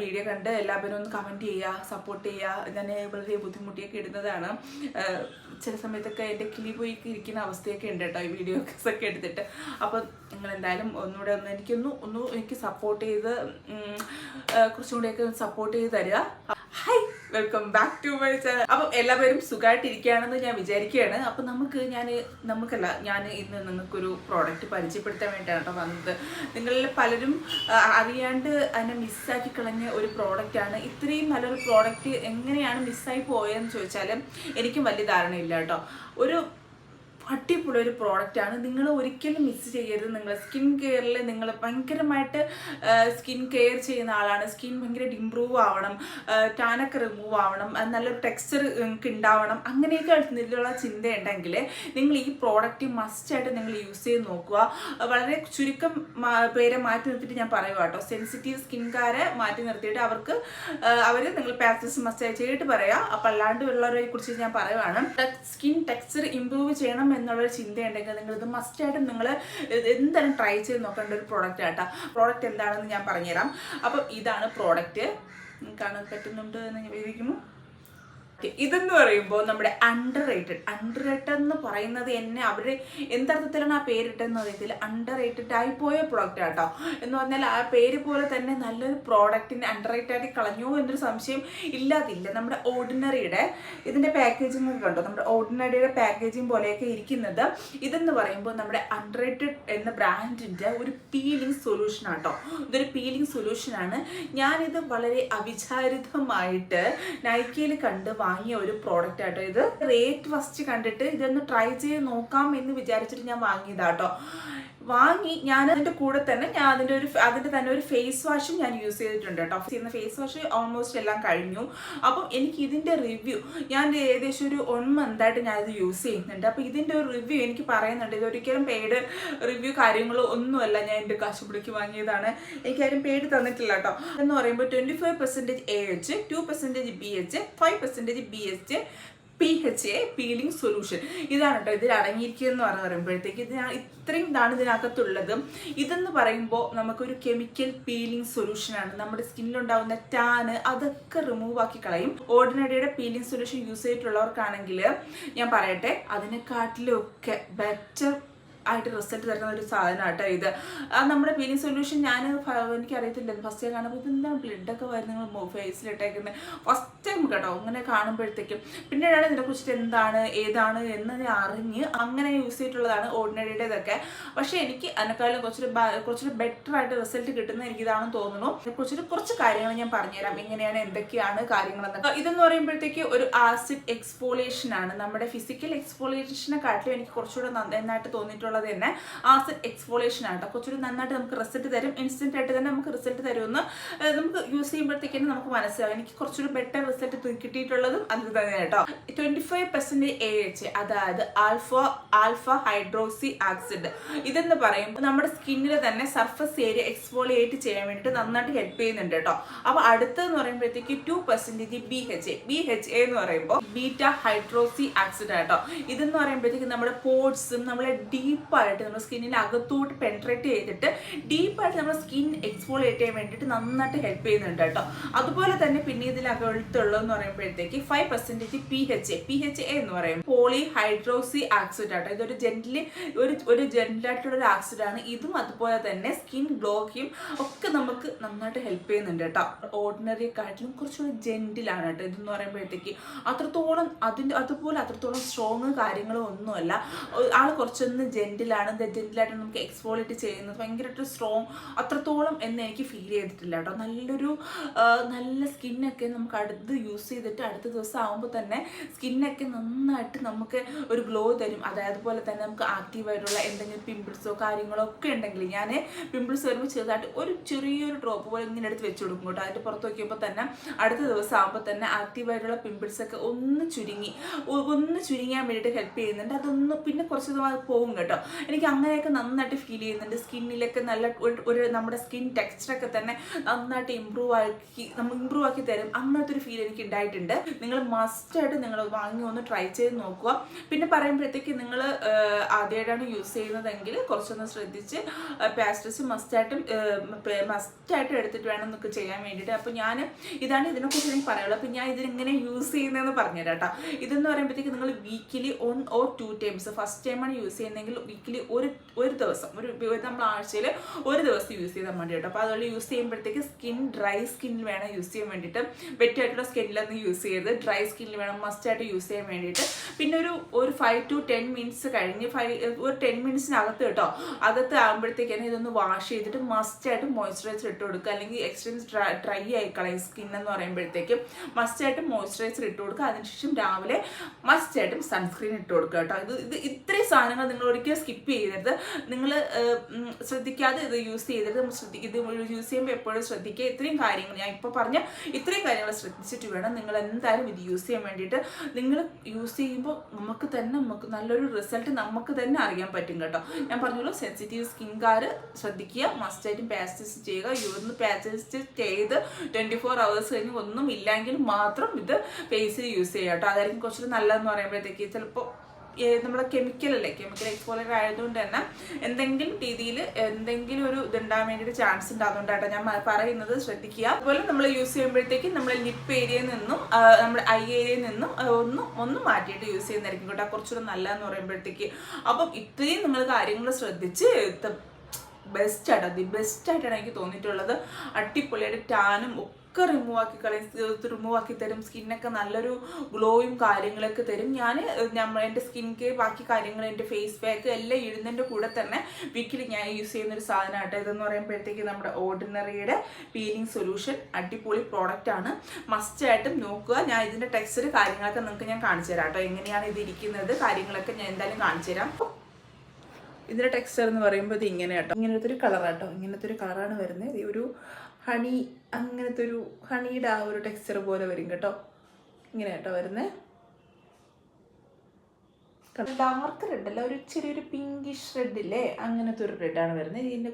Video കണ്ട് എല്ലാവരും ഒന്ന് കമന്റ് ചെയ്യുക സപ്പോർട്ട് ചെയ്യുക. ഞാൻ വളരെ ബുദ്ധിമുട്ടിയൊക്കെ ഇടുന്നതാണ്. ചില സമയത്തൊക്കെ എന്റെ കിളി പോയി ഇരിക്കുന്ന അവസ്ഥയൊക്കെ ഉണ്ട് കേട്ടോ ഈ വീഡിയോസ് ഒക്കെ എടുത്തിട്ട്. അപ്പോൾ നിങ്ങൾ എന്തായാലും ഒന്നുകൂടെ ഒന്ന് എനിക്കൊന്ന് ഒന്ന് എനിക്ക് സപ്പോർട്ട് ചെയ്ത് കുറച്ചും കൂടെയൊക്കെ സപ്പോർട്ട് ചെയ്ത് തരിക. Hi welcome back to my channel അപ്പം എല്ലാവരും സുഖമായിട്ടിരിക്കുകയാണെന്ന് ഞാൻ വിചാരിക്കുകയാണ്. അപ്പം നമുക്ക് ഞാൻ നമുക്കല്ല ഞാൻ ഇന്ന് നിങ്ങൾക്കൊരു പ്രോഡക്റ്റ് പരിചയപ്പെടുത്താൻ വേണ്ടിയാണ് കേട്ടോ വന്നത്. നിങ്ങളിൽ പലരും അറിയാണ്ട് അതിനെ മിസ്സാക്കി കളഞ്ഞ ഒരു പ്രോഡക്റ്റാണ് ഇത്രയും നല്ലൊരു പ്രോഡക്റ്റ് എങ്ങനെയാണ് മിസ്സായി പോയതെന്ന് ചോദിച്ചാൽ എനിക്കും വലിയ ധാരണയില്ല കേട്ടോ. ഒരു അടിപൊളി ഒരു പ്രോഡക്റ്റാണ് നിങ്ങൾ ഒരിക്കലും മിസ് ചെയ്യരുത്. നിങ്ങൾ സ്കിൻ കെയറിൽ നിങ്ങൾ ഭയങ്കരമായിട്ട് സ്കിൻ കെയർ ചെയ്യുന്ന ആളാണ്. സ്കിൻ ഭയങ്കരമായിട്ട് ഇമ്പ്രൂവ് ആവണം. ടാനൊക്കെ റിമൂവ് ആവണം. നല്ലൊരു ടെക്സ്ചർ നിങ്ങൾക്ക് ഉണ്ടാവണം അങ്ങനെയൊക്കെ ഇതിലുള്ള ചിന്തയുണ്ടെങ്കിൽ നിങ്ങൾ ഈ പ്രോഡക്റ്റ് മസ്റ്റായിട്ട് നിങ്ങൾ യൂസ് ചെയ്ത് നോക്കുക. വളരെ ചുരുക്കം പേരെ മാറ്റി നിർത്തിയിട്ട് ഞാൻ പറയുക കേട്ടോ. സെൻസിറ്റീവ് സ്കിൻകാരെ മാറ്റി നിർത്തിയിട്ട് അവർക്ക് അവർ നിങ്ങൾ പാച്ചസ് മസ്റ്റ് ചെയ്തിട്ട് പറയാം. അപ്പം അല്ലാണ്ട് ഉള്ളവരെ കുറിച്ച് ഞാൻ പറയുവാണ്. സ്കിൻ ടെക്സ്ചർ ഇമ്പ്രൂവ് ചെയ്യണം എന്നുള്ളൊരു ചിന്തയുണ്ടെങ്കിൽ നിങ്ങൾ ഇത് മസ്റ്റായിട്ടും നിങ്ങൾ എന്തായാലും ട്രൈ ചെയ്ത് നോക്കേണ്ട ഒരു പ്രോഡക്റ്റ് ആട്ടോ. പ്രോഡക്റ്റ് എന്താണെന്ന് ഞാൻ പറഞ്ഞുതരാം. അപ്പം ഇതാണ് പ്രോഡക്റ്റ് കാണാൻ പറ്റുന്നുണ്ട് എന്ന് വിചാരിക്കുന്നു ഇതെന്ന് പറയുമ്പോൾ നമ്മുടെ അണ്ടർ റേറ്റഡ് അണ്ടർ റേറ്റഡ് എന്ന് പറയുന്നത് എന്നെ അവർ എന്തർത്ഥത്തിലാണ് ആ പേരിട്ടെന്ന് അറിയത്തില്ല. അണ്ടർ റേറ്റഡ് ആയി പോയ പ്രോഡക്റ്റ് ആട്ടോ. എന്ന് പറഞ്ഞാൽ ആ പേര് പോലെ തന്നെ നല്ലൊരു പ്രോഡക്റ്റിനെ അണ്ടർ റേറ്റഡ് കളഞ്ഞു എന്നൊരു സംശയം ഇല്ലാതില്ല. നമ്മുടെ ഓർഡിനറിയുടെ ഇതിന്റെ പാക്കേജിങ് കണ്ടോ? നമ്മുടെ ഓർഡിനറിയുടെ പാക്കേജിങ് പോലെയൊക്കെ ഇരിക്കുന്നത്. ഇതെന്ന് പറയുമ്പോൾ നമ്മുടെ അണ്ടർ റേറ്റഡ് എന്ന ബ്രാൻഡിന്റെ ഒരു പീലിംഗ് സൊല്യൂഷൻ ആട്ടോ. ഇതൊരു പീലിംഗ് സൊല്യൂഷനാണ് ഞാനിത് വളരെ അവിചാരിതമായിട്ട് നൈക്കയിൽ കണ്ട് വാങ്ങിയ ഒരു പ്രോഡക്റ്റ് ആട്ടോ ഇത്. റേറ്റ് ഫസ്റ്റ് കണ്ടിട്ട് ഇതൊന്ന് ട്രൈ ചെയ്ത് നോക്കാം എന്ന് വിചാരിച്ചിട്ട് ഞാൻ വാങ്ങിയതാട്ടോ. വാങ്ങി ഞാൻ അതിന്റെ കൂടെ തന്നെ ഞാൻ അതിന്റെ ഒരു അതിന്റെ തന്നെ ഒരു ഫേസ് വാഷും ഞാൻ യൂസ് ചെയ്തിട്ടുണ്ട് കേട്ടോ. ചെയ്യുന്ന ഫേസ് വാഷ് ഓൾമോസ്റ്റ് എല്ലാം കഴിഞ്ഞു. അപ്പം എനിക്ക് ഇതിന്റെ റിവ്യൂ ഞാൻ ഏകദേശം ഒരു വൺ മന്തായിട്ട് ഇത് യൂസ് ചെയ്യുന്നുണ്ട്. അപ്പോൾ ഇതിന്റെ ഒരു റിവ്യൂ എനിക്ക് പറയുന്നുണ്ട്. ഇത് ഒരിക്കലും പെയ്ഡ് റിവ്യൂ കാര്യങ്ങളോ ഒന്നുമല്ല ഞാൻ എന്റെ കാശുപിടിക്ക് വാങ്ങിയതാണ്. എനിക്ക് ആരും പേര് തന്നിട്ടില്ല കേട്ടോ. എന്ന് പറയുമ്പോൾ twenty five percentage A H two percentage B H five percentage B H P H A peeling solution ഇതാണ് കേട്ടോ ഇതിൽ അടങ്ങിയിരിക്കുന്നത് എന്ന് പറയുമ്പോഴത്തേക്ക് ഇത് ഞാൻ ഇത്രയും ഇതാണ് ഇതിനകത്തുള്ളത്. ഇതെന്ന് പറയുമ്പോൾ നമുക്കൊരു കെമിക്കൽ പീലിംഗ് സൊല്യൂഷനാണ് നമ്മുടെ സ്കിന്നിലുണ്ടാവുന്ന ടാന് അതൊക്കെ റിമൂവ് ആക്കി കളയും. ഓർഡിനറിയുടെ പീലിംഗ് സൊല്യൂഷൻ യൂസ് ചെയ്തിട്ടുള്ളവർക്കാണെങ്കിൽ ഞാൻ പറയട്ടെ അതിനെക്കാട്ടിലൊക്കെ ബെറ്റർ ആയിട്ട് റിസൾട്ട് തരുന്ന ഒരു സാധനം കേട്ടോ ഇത്. ആ നമ്മുടെ പീലിംഗ് സൊല്യൂഷൻ ഞാൻ എനിക്ക് അറിയത്തില്ല ഫസ്റ്റ് ടൈം കാണുമ്പോൾ ഇതെന്താണ് ബ്ലഡൊക്കെ വരുന്നത് ഫേസിലിട്ടേക്കുന്നത് ഫസ്റ്റ് ടൈം കേട്ടോ അങ്ങനെ കാണുമ്പോഴത്തേക്കും. പിന്നീടാണ് ഇതിനെക്കുറിച്ചിട്ട് എന്താണ് ഏതാണ് എന്ന് അറിഞ്ഞ് അങ്ങനെ യൂസ് ചെയ്തിട്ടുള്ളതാണ് ഓർഡിനറിയുടേതൊക്കെ പക്ഷേ എനിക്ക് അതിനേക്കാളും കുറച്ചൊരു കുറച്ചൊരു ബെറ്റർ ആയിട്ട് റിസൾട്ട് കിട്ടുന്ന എനിക്ക് ഇതാണെന്ന് തോന്നുന്നു. ഇതിനെക്കുറിച്ചൊരു കുറച്ച് കാര്യങ്ങൾ ഞാൻ പറഞ്ഞുതരാം. എങ്ങനെയാണ് എന്തൊക്കെയാണ് കാര്യങ്ങളെന്ന് ഇതെന്ന് പറയുമ്പോഴത്തേക്ക് ഒരു ആസിഡ് എക്സ്പോളിയേഷൻ ആണ്. നമ്മുടെ ഫിസിക്കൽ എക്സ്പോളിയേഷനെ കാട്ടിലും എനിക്ക് കുറച്ചുകൂടെ നന്നായിട്ട് തോന്നിയിട്ടുള്ളത് തന്നെ ആസിഡ് എക്സ്പോളിയേഷൻ ആണ് കേട്ടോ കുറച്ചുകൂടി നന്നായിട്ട് നമുക്ക് റിസൾട്ട് തരും. ഇൻസ്റ്റന്റ് ആയിട്ട് തന്നെ നമുക്ക് റിസൾട്ട് തരുമെന്ന് നമുക്ക് യൂസ് ചെയ്യുമ്പോഴത്തേക്കും നമുക്ക് മനസ്സിലാവും. എനിക്ക് കുറച്ചുകൂടി ബെറ്റർ റിസൾട്ട് കിട്ടിയിട്ടുള്ളതും അത് തന്നെ കേട്ടോ twenty five percent A H അതായത് ആൽഫ ആൽഫ ഹൈഡ്രോക്സി ആക്സിഡ് ഇതെന്ന് പറയുമ്പോൾ നമ്മുടെ സ്കിന്നിൽ തന്നെ സർഫസ് ഏരിയ എക്സ്പോളിയേറ്റ് ചെയ്യാൻ വേണ്ടിയിട്ട് നന്നായിട്ട് ഹെൽപ്പ് ചെയ്യുന്നുണ്ട് കേട്ടോ അപ്പോൾ അടുത്തെന്ന് പറയുമ്പോഴത്തേക്ക് two percentage B H A B H A എന്ന് പറയുമ്പോൾ ബീറ്റ ഹൈഡ്രോസി ആക്സിഡ് കേട്ടോ ഇതെന്ന് പറയുമ്പോഴത്തേക്ക് നമ്മുടെ പോർട്സും നമ്മളെ ഡീപ്പായിട്ട് നമ്മുടെ സ്കിന്നിന് അകത്തോട്ട് പെൻട്രേറ്റ് ചെയ്തിട്ട് ഡീപ്പായിട്ട് നമ്മുടെ സ്കിൻ എക്സ്പോളിയേറ്റ് ചെയ്യാൻ വേണ്ടിയിട്ട് നന്നായിട്ട് ഹെൽപ്പ് ചെയ്യുന്നുണ്ട് കേട്ടോ. അതുപോലെ തന്നെ പിന്നെ ഇതിനകത്തുള്ളതെന്ന് പറയുമ്പോഴത്തേക്ക് five percentage P H A P H A എന്ന് പറയും. പോളി ഹൈഡ്രോസി ആക്സിഡ് ആട്ടോ. ഇതൊരു ജെന്റിലി ഒരു ഒരു ജെന്റിലായിട്ടുള്ള ഒരു ഇതും അതുപോലെ തന്നെ സ്കിൻ ഗ്ലോക്കും ഒക്കെ നമുക്ക് നന്നായിട്ട് ഹെൽപ്പ് ചെയ്യുന്നുണ്ട് കേട്ടോ. ഓർഡിനറി കാട്ടിലും കുറച്ചുകൂടി ജെന്റിലാണ് കേട്ടോ. ഇതെന്ന് പറയുമ്പോഴത്തേക്ക് അത്രത്തോളം അതിന്റെ അതുപോലെ അത്രത്തോളം സ്ട്രോങ് കാര്യങ്ങളും ഒന്നുമല്ല. ആൾ കുറച്ചൊന്ന് ജെന്റിലാണ് ജെന്റിലായിട്ട് നമുക്ക് എക്സ്പോളിറ്റ് ചെയ്യുന്നത് ഭയങ്കരമായിട്ട് സ്ട്രോങ് അത്രത്തോളം എന്ന് എനിക്ക് ഫീൽ ചെയ്തിട്ടില്ല കേട്ടോ. നല്ലൊരു നല്ല സ്കിന്നൊക്കെ നമുക്ക് അടുത്ത് യൂസ് ചെയ്തിട്ട് അടുത്ത ദിവസം ആകുമ്പോൾ തന്നെ സ്കിന്നൊക്കെ നന്നായിട്ട് നമുക്ക് ഒരു ഗ്ലോ തരും. അതായത് പോലെ തന്നെ നമുക്ക് ആക്റ്റീവായിട്ടുള്ള എന്തെങ്കിലും പിമ്പിൾസോ കാര്യങ്ങളോ ഒക്കെ ഉണ്ടെങ്കിൽ ഞാൻ പിമ്പിൾസ് വരുമ്പോൾ ചെറുതായിട്ട് ഒരു ചെറിയൊരു ഡ്രോപ്പ് പോലെ ഇങ്ങനെ എടുത്ത് വെച്ച് കൊടുക്കും കേട്ടോ. അതിന്റെ പുറത്ത് നോക്കിയപ്പോൾ തന്നെ അടുത്ത ദിവസം ആകുമ്പോൾ തന്നെ ആക്റ്റീവായിട്ടുള്ള പിമ്പിൾസ് ഒക്കെ ഒന്ന് ചുരുങ്ങി ഒന്ന് ചുരുങ്ങാൻ വേണ്ടിയിട്ട് ഹെൽപ്പ് ചെയ്യുന്നുണ്ട്. അതൊന്ന് പിന്നെ കുറച്ച് ദിവസം പോകും കേട്ടോ. എനിക്ക് അങ്ങനെയൊക്കെ നന്നായിട്ട് ഫീൽ ചെയ്യുന്നുണ്ട്. സ്കിന്നിലൊക്കെ നല്ല ഒരു- നമ്മുടെ സ്കിൻ ടെക്സ്ചറൊക്കെ തന്നെ നന്നായിട്ട് ഇമ്പ്രൂവ് ആക്കി നമ്മൾ ഇമ്പ്രൂവ് ആക്കി തരും. അങ്ങനത്തെ ഒരു ഫീൽ എനിക്ക് ഉണ്ടായിട്ടുണ്ട്. നിങ്ങൾ മസ്റ്റായിട്ട് നിങ്ങൾ വാങ്ങി ഒന്ന് ട്രൈ ചെയ്ത് നോക്കുക. പിന്നെ പറയുമ്പോഴത്തേക്ക് നിങ്ങൾ ആദ്യമായിട്ടാണ് യൂസ് ചെയ്യുന്നതെങ്കിൽ കുറച്ചൊന്ന് ശ്രദ്ധിച്ച് പാസ്റ്റസ് മസ്റ്റായിട്ടും മസ്റ്റായിട്ടും എടുത്തിട്ട് വേണം നമുക്ക് ചെയ്യാൻ വേണ്ടിയിട്ട്. അപ്പോൾ ഞാൻ ഇതാണ് ഇതിനെക്കുറിച്ച് എനിക്ക് പറയാനുള്ളത്. അപ്പോൾ ഞാൻ ഇതിനെങ്ങനെ യൂസ് ചെയ്യുന്നതെന്ന് പറഞ്ഞുതരാം കേട്ടോ ഇതെന്ന് പറയുമ്പോഴത്തേക്ക് നിങ്ങൾ weekly one or two times first ടൈമാണ് യൂസ് ചെയ്യുന്നതെങ്കിൽ വീക്കിലി ഒരു ഒരു ദിവസം. ഒരു നമ്മൾ ആഴ്ചയിൽ ഒരു ദിവസം യൂസ് ചെയ്താൽ മതി കേട്ടോ അപ്പോൾ അതുപോലെ യൂസ് ചെയ്യുമ്പോഴത്തേക്ക് സ്കിൻ ഡ്രൈ സ്കിന്നിൽ വേണം യൂസ് ചെയ്യാൻ വേണ്ടിയിട്ട്. വെറ്റായിട്ടുള്ള സ്കിന്നിലൊന്നും യൂസ് ചെയ്ത് ഡ്രൈ സ്കിന്നിൽ വേണം മസ്റ്റ് ആയിട്ട് യൂസ് ചെയ്യാൻ വേണ്ടിയിട്ട്. പിന്നെ ഒരു ഒരു ഫൈവ് ടു ടെൻ മിനിറ്റ്സ് കഴിഞ്ഞ് ഫൈവ് ഒരു ടെൻ മിനിറ്റ്സിനകത്ത് കേട്ടോ അകത്ത് ആകുമ്പോഴത്തേക്കാണ് ഇതൊന്ന് വാഷ് ചെയ്തിട്ട് മസ്റ്റായിട്ട് മോയ്സ്ചറൈസർ ഇട്ട് കൊടുക്കുക. അല്ലെങ്കിൽ എക്സ്ട്രീം ഡ്രൈ ആയി കളയും സ്കിൻ എന്ന് പറയുമ്പോഴത്തേക്കും മസ്റ്റായിട്ടും മോയ്സ്ചറൈസർ ഇട്ട് കൊടുക്കുക. അതിനുശേഷം രാവിലെ മസ്റ്റായിട്ടും സൺസ്ക്രീൻ ഇട്ട് കൊടുക്കുക കേട്ടോ. ഇത് ഇത് ഇത്രയും സാധനങ്ങൾ നിങ്ങൾ ഒരിക്കലും സ്കിപ്പ് ചെയ്യരുത്. നിങ്ങൾ ശ്രദ്ധിക്കാതെ ഇത് യൂസ് ചെയ്തിട്ട് ശ്രദ്ധിക്കുക ഇത് യൂസ് ചെയ്യുമ്പോൾ എപ്പോഴും ശ്രദ്ധിക്കുക. ഇത്രയും കാര്യങ്ങൾ ഞാൻ ഇപ്പോൾ പറഞ്ഞ ഇത്രയും കാര്യങ്ങൾ ശ്രദ്ധിച്ചിട്ട് വേണം നിങ്ങൾ എന്തായാലും ഇത് യൂസ് ചെയ്യാൻ വേണ്ടിയിട്ട്. നിങ്ങൾ യൂസ് ചെയ്യുമ്പോൾ നമുക്ക് തന്നെ നമുക്ക് നല്ലൊരു റിസൾട്ട് നമുക്ക് തന്നെ അറിയാൻ പറ്റും കേട്ടോ. ഞാൻ പറഞ്ഞല്ലോ സെൻസിറ്റീവ് സ്കിൻകാർ ശ്രദ്ധിക്കുക. മസ്റ്റായിട്ടും പാസ്റ്റസ് ചെയ്യുക. യൂറിന് പാസ്റ്റസ് ചെയ്ത് ട്വന്റി ഫോർ അവേഴ്സ് കഴിഞ്ഞ് ഒന്നും ഇല്ലെങ്കിൽ മാത്രം ഇത് ഫേസിൽ യൂസ് ചെയ്യാം കേട്ടോ. അതായിരിക്കും കുറച്ചുകൂടി നല്ലതെന്ന് പറയുമ്പോഴത്തേക്ക് ചിലപ്പോൾ നമ്മുടെ കെമിക്കൽ അല്ലേ? കെമിക്കൽ എക്സ്പോലർ ആയതുകൊണ്ട് തന്നെ എന്തെങ്കിലും രീതിയിൽ എന്തെങ്കിലും ഒരു ഇതുണ്ടാകാൻ വേണ്ടിയിട്ട് ചാൻസ് ഉണ്ട് കേട്ടോ. ഞാൻ പറയുന്നത് ശ്രദ്ധിക്കുക. അതുപോലെ നമ്മൾ യൂസ് ചെയ്യുമ്പോഴത്തേക്കും നമ്മൾ ലിപ്പ് ഏരിയയിൽ നിന്നും നമ്മുടെ ഐ ഏരിയയിൽ നിന്നും ഒന്നും ഒന്നും മാറ്റിയിട്ട് യൂസ് ചെയ്യുന്നതായിരിക്കും കേട്ടോ. കുറച്ചുകൂടെ നല്ലതെന്ന് പറയുമ്പോഴത്തേക്ക്. അപ്പം ഇത്രയും നിങ്ങൾ കാര്യങ്ങൾ ശ്രദ്ധിച്ച് ബെസ്റ്റ് ദി ബെസ്റ്റ് ആയിട്ടാണ് എനിക്ക് തോന്നിയിട്ടുള്ളത്. അടിപൊളിയായിട്ട് ടാനും ഒക്കെ റിമൂവ് ആക്കി കളയും റിമൂവ് ആക്കി തരും സ്കിന്നൊക്കെ നല്ലൊരു ഗ്ലോയും കാര്യങ്ങളൊക്കെ തരും. ഞാൻ നമ്മൾ എന്റെ സ്കിൻ കെയർ ബാക്കി കാര്യങ്ങൾ എന്റെ ഫേസ് പാക്ക് എല്ലാം ഇടുന്നതിന്റെ കൂടെ തന്നെ വീക്കിലി ഞാൻ യൂസ് ചെയ്യുന്ന ഒരു സാധനമാട്ടോ ഇതെന്ന് പറയുമ്പോഴത്തേക്ക് നമ്മുടെ ഓർഡിനറിയുടെ പീലിംഗ് സൊല്യൂഷൻ അടിപൊളി പ്രോഡക്റ്റ് ആണ്. മസ്റ്റായിട്ടും നോക്കുക. ഞാൻ ഇതിന്റെ ടെക്സ്ചർ കാര്യങ്ങളൊക്കെ നിങ്ങൾക്ക് ഞാൻ കാണിച്ചു തരാം കേട്ടോ എങ്ങനെയാണ് ഇത് ഇരിക്കുന്നത് കാര്യങ്ങളൊക്കെ ഞാൻ എന്തായാലും കാണിച്ചു തരാം ഇതിന്റെ ടെക്സ്ചർ എന്ന് പറയുമ്പോൾ ഇത് ഇങ്ങനെ കേട്ടോ ഇങ്ങനത്തെ ഒരു കളറാട്ടോ ഇങ്ങനത്തെ ഒരു കളറാണ് വരുന്നത് ഒരു ഹണി അങ്ങനത്തെ ഒരു ഹണിയുടെ ആ ഒരു ടെക്സ്ചർ പോലെ വരും കേട്ടോ. ഇങ്ങനെ കേട്ടോ വരുന്നത് ഡാർക്ക് റെഡ് അല്ല ഒരു ചെറിയൊരു പിങ്കിഷ് റെഡ് ഇല്ലേ? അങ്ങനത്തെ ഒരു റെഡ് ആണ് വരുന്നത്. ഇതിന്റെ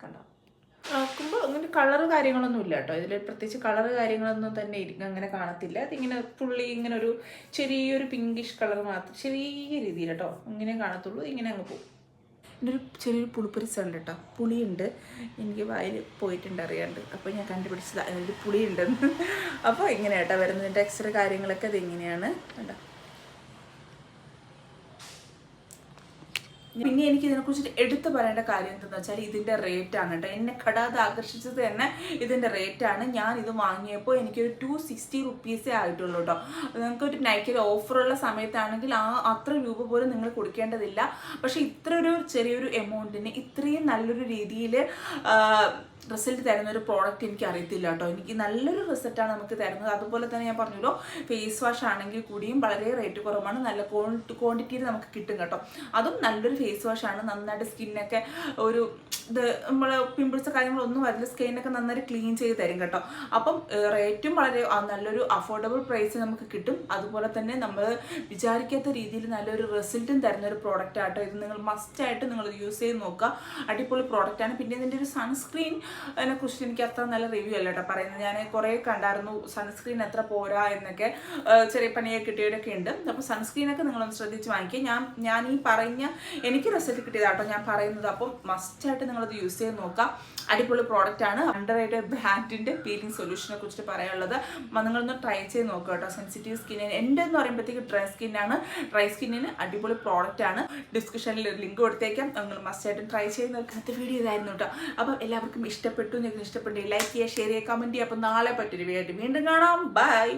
കണ്ടോ അങ്ങനെ കളറ് കാര്യങ്ങളൊന്നും ഇല്ല കേട്ടോ. ഇതിൽ പ്രത്യേകിച്ച് കളറ് കാര്യങ്ങളൊന്നും തന്നെ അങ്ങനെ കാണത്തില്ല. ഇതിങ്ങനെ പുള്ളി ഇങ്ങനെ ഒരു ചെറിയൊരു പിങ്കിഷ് കളർ മാത്രം ചെറിയ രീതിയിൽ കേട്ടോ. ഇങ്ങനെ കാണത്തുള്ളൂ. ഇങ്ങനെ അങ്ങ് പോകും എന്റെ ഒരു ചെറിയൊരു പുളിപ്പരിച്ച ഉണ്ട് കേട്ടോ. പുളിയുണ്ട്. എനിക്ക് വായിൽ പോയിട്ടുണ്ട് അറിയാണ്ട്. അപ്പോൾ ഞാൻ കണ്ടുപിടിച്ചത്. അതിനൊരു പുളിയുണ്ടെന്ന്. അപ്പോൾ ഇങ്ങനെ കേട്ടോ വരുന്നതിന്റെ എക്സ്ട്രാ കാര്യങ്ങളൊക്കെ അത് ഇങ്ങനെയാണ് കേട്ടോ പിന്നെ എനിക്ക് ഇതിനെക്കുറിച്ച് എടുത്തു പറയേണ്ട കാര്യം എന്തെന്ന് വെച്ചാൽ റേറ്റ് ആണ് കേട്ടോ. എന്നെ കടാതെ ആകർഷിച്ചത് തന്നെ ഇതിന്റെ റേറ്റ് ആണ് ഞാൻ ഇത് വാങ്ങിയപ്പോൾ എനിക്കൊരു ടു സിക്സ്റ്റി റുപ്പീസേ ആയിട്ടുള്ളൂ കേട്ടോ. നിങ്ങൾക്ക് ഒരു നൈക്കിൽ ഓഫറുള്ള സമയത്താണെങ്കിൽ ആ അത്ര രൂപ പോലും നിങ്ങൾ കൊടുക്കേണ്ടതില്ല. പക്ഷെ ഇത്ര ഒരു ചെറിയൊരു എമൗണ്ടിന് ഇത്രയും നല്ലൊരു രീതിയിൽ റിസൾട്ട് തരുന്ന ഒരു പ്രോഡക്റ്റ് എനിക്ക് അറിയത്തില്ല കേട്ടോ. എനിക്ക് നല്ലൊരു റിസൾട്ടാണ് നമുക്ക് തരുന്നത്. അതുപോലെ തന്നെ ഞാൻ പറഞ്ഞല്ലോ ഫേസ് വാഷ് ആണെങ്കിൽ കൂടിയും വളരെ റേറ്റ് കുറവാണ്. നല്ല ക്വാണ്ടിറ്റിയിൽ നമുക്ക് കിട്ടും കേട്ടോ. അതും നല്ലൊരു ഫേസ് വാഷ് ആണ്. നന്നായിട്ട് സ്കിന്നൊക്കെ ഒരു ഇത് നമ്മൾ പിമ്പിൾസ് കാര്യങ്ങളൊന്നും വരില്ല സ്കിന്നൊക്കെ നന്നായിട്ട് ക്ലീൻ ചെയ്ത് തരും കേട്ടോ. അപ്പം റേറ്റും വളരെ നല്ലൊരു അഫോർഡബിൾ പ്രൈസ് നമുക്ക് കിട്ടും. അതുപോലെ തന്നെ നമ്മൾ വിചാരിക്കാത്ത രീതിയിൽ നല്ലൊരു റിസൾട്ടും തരുന്ന ഒരു പ്രോഡക്റ്റ് ആട്ടോ ഇത് നിങ്ങൾ മസ്റ്റായിട്ട് നിങ്ങൾ യൂസ് ചെയ്ത് നോക്കുക. അടിപൊളി പ്രോഡക്റ്റാണ് പിന്നെ ഇതിന്റെ ഒരു സൺസ്ക്രീൻ അതിനെ കുറിച്ച് എനിക്ക് അത്ര നല്ല റിവ്യൂ അല്ല കേട്ടോ പറയുന്നത്. ഞാൻ കുറേ കണ്ടായിരുന്നു സൺസ്ക്രീൻ എത്ര പോരാ എന്നൊക്കെ ചെറിയ പണിയൊക്കെ കിട്ടിയവരൊക്കെ ഉണ്ട്. അപ്പോൾ സൺസ്ക്രീനൊക്കെ നിങ്ങളൊന്ന് ശ്രദ്ധിച്ച് വാങ്ങിക്കുക ഞാൻ ഞാൻ ഈ പറഞ്ഞ എനിക്ക് റിസൾട്ട് കിട്ടിയതാട്ടോ ഞാൻ പറയുന്നത്. അപ്പം മസ്റ്റായിട്ട് നിങ്ങളത് യൂസ് ചെയ്ത് നോക്കാം. അടിപൊളി പ്രോഡക്റ്റ് ആണ്. അണ്ടർ ആയിട്ട് ബ്രാൻഡിന്റെ പീലിംഗ് സൊല്യൂഷനെ കുറിച്ച് പറയാനുള്ളത്. നിങ്ങളൊന്ന് ട്രൈ ചെയ്ത് നോക്കുക കേട്ടോ. സെൻസിറ്റീവ് സ്കിന്നിന് എന്റെ എന്ന് പറയുമ്പോഴത്തേക്ക് ഡ്രൈ സ്കിന്നാണ് ഡ്രൈ സ്കിന്നിന് അടിപൊളി പ്രോഡക്റ്റ് ആണ്. ഡിസ്ക്രിപ്ഷനിൽ ലിങ്ക് കൊടുത്തേക്കാം. നിങ്ങൾ മസ്റ്റായിട്ടും ട്രൈ ചെയ്ത് നോക്കാത്ത വീഡിയോ ഇതായിരുന്നു കേട്ടോ. അപ്പം എല്ലാവർക്കും ഇഷ്ടപ്പെട്ടു. നിങ്ങൾക്ക് ഇഷ്ടപ്പെട്ടു ലൈക്ക് ചെയ്യുക ഷെയർ ചെയ്യുക കമന്റ് ചെയ്യുക. അപ്പം നാളെ പറ്റൊരു വീഡിയോ വീണ്ടും കാണാം. ബൈ